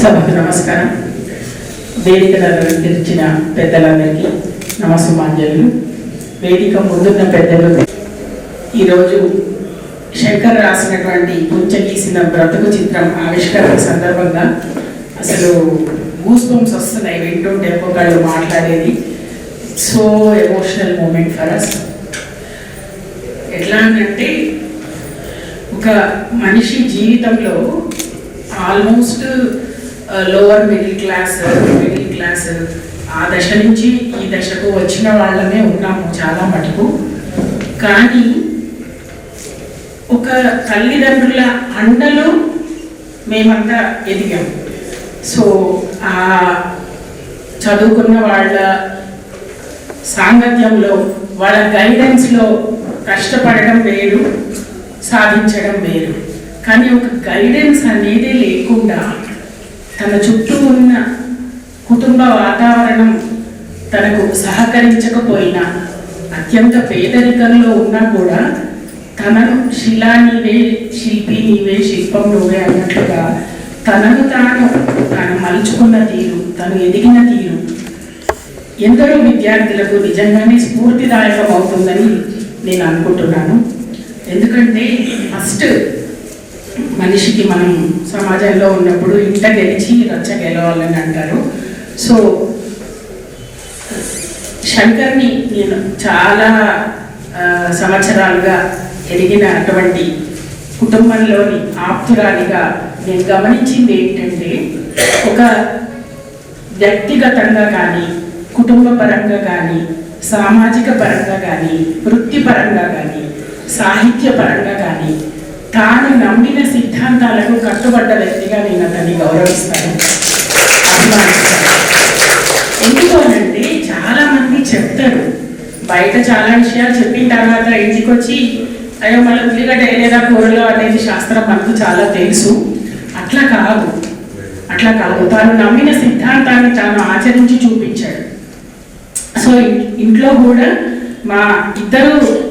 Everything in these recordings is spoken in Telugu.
సభకు నమస్కారం. వేదికలను తెరిచిన పెద్దలందరికీ నమస్సుమాంజలు. వేదిక ముందున్న పెద్దలు ఈరోజు శంకర్ రాసినటువంటి పుంచగీసిన బ్రతుకు చిత్రం ఆవిష్కరణ సందర్భంగా అసలు గూస్ బంప్స్ వస్తున్నాయి వింటుంటే ఒక్కొక్కళ్ళు మాట్లాడేది. So emotional moment for us ఎట్లా అంటే ఒక మనిషి జీవితంలో almost lower middle class middle class ఆ దశ నుంచి ఈ దశకు వచ్చిన వాళ్ళమే ఉన్నాము చాలా మటుకు. కానీ ఒక తల్లిదండ్రుల అండలో మేమంతా ఎదిగాం. సో ఆ చదువుకున్న వాళ్ళ సాంగత్యంలో వాళ్ళ గైడెన్స్లో కష్టపడడం వేరు సాధించడం వేరు. కానీ ఒక గైడెన్స్ అనేది లేకుండా తన చుట్టూ ఉన్న కుటుంబ వాతావరణం తనకు సహకరించకపోయినా అత్యంత పేదరికంలో ఉన్నా కూడా తనను శిలా నీవే శిల్పి నీవే శిల్పం నువ్వే అన్నట్లుగా తనను తాను తాను మలుచుకున్న తీరు తను ఎదిగిన తీరు ఎందరో విద్యార్థులకు నిజంగానే స్ఫూర్తిదాయకం అవుతుందని నేను అనుకుంటున్నాను. ఎందుకంటే ఫస్ట్ మనిషికి మనం సమాజంలో ఉన్నప్పుడు ఇంట గెలిచి రచ్చ గెలవాలని అంటారు. సో శంకర్ని నేను చాలా సంవత్సరాలుగా ఎదిగిన అటువంటి కుటుంబంలోని ఆప్తురాలిగా నేను గమనించింది ఏంటంటే ఒక వ్యక్తిగతంగా కానీ కుటుంబ పరంగా కానీ సామాజిక పరంగా కానీ వృత్తిపరంగా కానీ సాహిత్య పరంగా కానీ తాను నమ్మిన సిద్ధాంతాలకు కట్టుబడ్డ వ్యక్తిగా నేను అతన్ని గౌరవిస్తాను. అభిమానిస్తాను ఎందుకు అనంటే చాలా మంది చెప్తారు. బయట చాలా విషయాలు చెప్పిన తర్వాత ఇంటికి వచ్చి అయ్యో మళ్ళీ ఉల్లిగడ్డ వేయలేదా కూరలో? అనేది శాస్త్రం మనకు చాలా తెలుసు. అట్లా కాదు. అట్లా కాదు. తాను నమ్మిన సిద్ధాంతాన్ని తాను ఆచరించి చూపించాడు. సో ఇంట్లో కూడా మా ఇద్దరు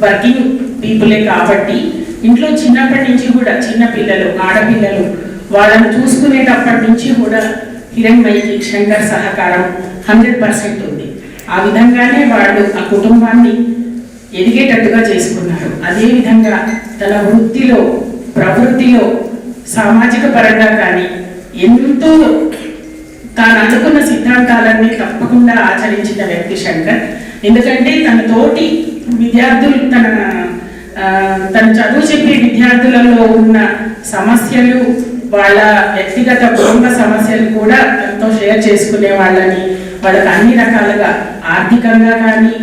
వర్కింగ్ పీపులే కాబట్టి ఇంట్లో చిన్నప్పటి నుంచి కూడా చిన్న పిల్లలు ఆడపిల్లలు వాళ్ళని చూసుకునేటప్పటి నుంచి కూడా హిరణ్మయికి శంకర్ సహకారం హండ్రెడ్ పర్సెంట్ ఉంది. ఆ విధంగానే వాళ్ళు ఆ కుటుంబాన్ని ఎదిగేటట్టుగా చేసుకున్నారు. అదే విధంగా తన వృత్తిలో ప్రవృత్తిలో సామాజిక పరంగా కానీ ఎంతో తాను అనుకున్న సిద్ధాంతాలన్నీ తప్పకుండా ఆచరించిన వ్యక్తి శంకర్. ఎందుకంటే తన తోటి విద్యార్థులు తన తను చదువు చెప్పే విద్యార్థులలో ఉన్న సమస్యలు వాళ్ళ వ్యక్తిగత కుటుంబ సమస్యలు కూడా తనతో షేర్ చేసుకునే వాళ్ళని వాళ్ళకి అన్ని రకాలుగా ఆర్థికంగా కానీ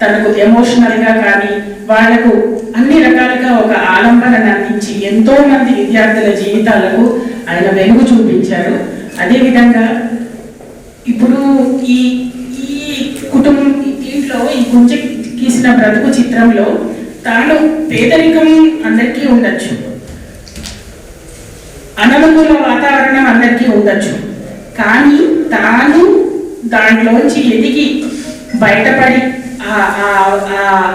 తనకు ఎమోషనల్గా కానీ వాళ్ళకు అన్ని రకాలుగా ఒక ఆలంబనను అందించి ఎంతో మంది విద్యార్థుల జీవితాలకు ఆయన వెలుగు చూపించారు. అదేవిధంగా ఇప్పుడు ఈ ఈ కుటుంబం దీంట్లో ఈ కుంచె గీసిన బ్రతుకు చిత్రంలో తాను పేదరికం అందరికీ ఉండొచ్చు. అననుకూల వాతావరణం అందరికీ ఉండొచ్చు. కానీ తాను దాంట్లోంచి ఎదిగి బయటపడి ఆ ఆ- ఆ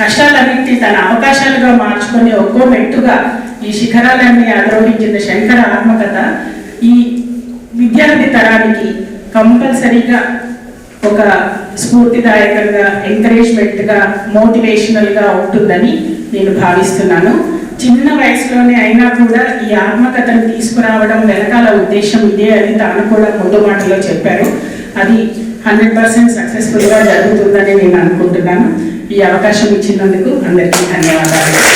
కష్టాలన్నింటినీ తన అవకాశాలుగా మార్చుకొని ఒక్కో మెట్టుగా ఈ శిఖరాలన్నీ అధిరోహించిన శంకర ఆత్మకథ. ఈ విద్యార్థి తరానికి కంపల్సరీగా ఒక స్ఫూర్తిదాయకంగా ఎంకరేజ్మెంట్గా మోటివేషనల్గా ఉంటుందని నేను భావిస్తున్నాను. చిన్న వయసులోనే అయినా కూడా ఈ ఆత్మకథను తీసుకురావడం వెనకాల ఉద్దేశం ఇదే అని తాను కూడా ముందు మాటలో చెప్పారు. అది హండ్రెడ్ పర్సెంట్ సక్సెస్ఫుల్గా జరుగుతుందని నేను అనుకుంటున్నాను. ఈ అవకాశం ఇచ్చినందుకు అందరికీ ధన్యవాదాలు.